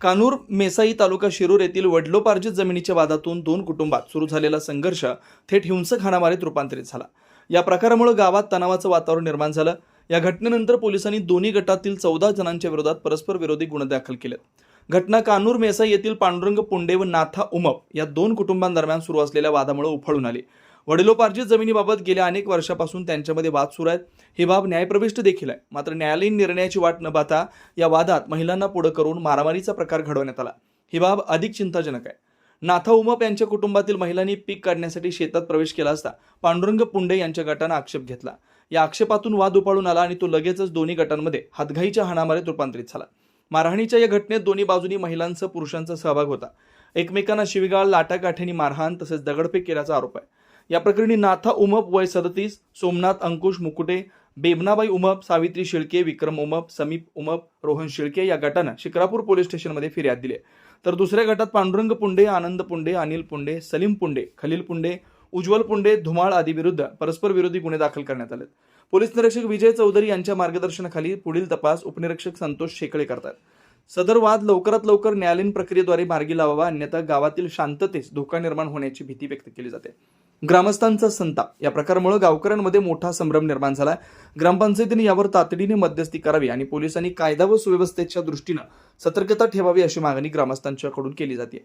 कानूर मेसाई तालुका शिरूर येथील वडलोपार्जित जमिनीच्या वादातून दोन कुटुंबात सुरू झालेला संघर्ष थेट हिंसक हाणामारीत रूपांतरित झाला. या प्रकारामुळे गावात तणावाचं वातावरण निर्माण झालं. या घटनेनंतर पोलिसांनी दोन्ही गटातील चौदा जणांच्या विरोधात परस्पर विरोधी गुन्हे दाखल केलेत. घटना कानूर मेसाई येथील पांडुरंग पुंडे व नाथा उमप या दोन कुटुंबांदरम्यान सुरू असलेल्या वादामुळे उफाळून आली. वडिलोपार्जित जमिनीबाबत गेल्या अनेक वर्षापासून त्यांच्यामध्ये वाद सुरू आहेत. ही बाब न्यायप्रविष्ट देखील आहे. मात्र न्यायालयीन निर्णयाची वाट न पाहता या वादात महिलांना पुढे करून मारामारीचा प्रकार घडवण्यात आला. ही बाब अधिक चिंताजनक आहे. नाथा उमप यांच्या कुटुंबातील महिलांनी पीक काढण्यासाठी शेतात प्रवेश केला असता पांडुरंग पुंडे यांच्या गटानं आक्षेप घेतला. या आक्षेपातून वाद उपाळून आला आणि तो लगेचच दोन्ही गटांमध्ये हातघाईच्या हाणामारीत रूपांतरित झाला. मारहाणीच्या या घटनेत दोन्ही बाजूनी महिलांचा पुरुषांचा सहभाग होता. एकमेकांना शिवीगाळ लाटाकाठ्यांनी मारहाण तसेच दगडफेक केल्याचा आरोप आहे. या प्रकरणी नाथा उमप वय सदतीस सोमनाथ अंकुश मुकुटे बेबनाबाई उमप सावित्री शिळके विक्रम उमप समीप उमप रोहन शिळके या गटानं शिक्रापूर पोलीस स्टेशनमध्ये फिर्याद दिली तर दुसऱ्या गटात पांडुरंग पुंडे आनंद पुंडे अनिल पुंडे सलीम पुंडे खलील पुंडे उज्ज्वल पुंडे धुमाळ आदी विरुद्ध परस्पर विरोधी गुन्हे दाखल करण्यात आले पोलीस निरीक्षक विजय चौधरी यांच्या मार्गदर्शनाखाली पुढील तपास उपनिरीक्षक संतोष शेकळे करतात. सदर वाद लवकरात लवकर न्यायालयीन प्रक्रियेद्वारे मार्गी लावावा अन्यथा गावातील शांततेस धोका निर्माण होण्याची भीती व्यक्त केली जाते. ग्रामस्थांचा संताप. या प्रकारामुळे गावकऱ्यांमध्ये मोठा संभ्रम निर्माण झाला ग्रामपंचायतीने यावर तातडीने मध्यस्थी करावी आणि पोलिसांनी कायदा व सुव्यवस्थेच्या दृष्टीनं सतर्कता ठेवावी अशी मागणी ग्रामस्थांच्याकडून केली जाते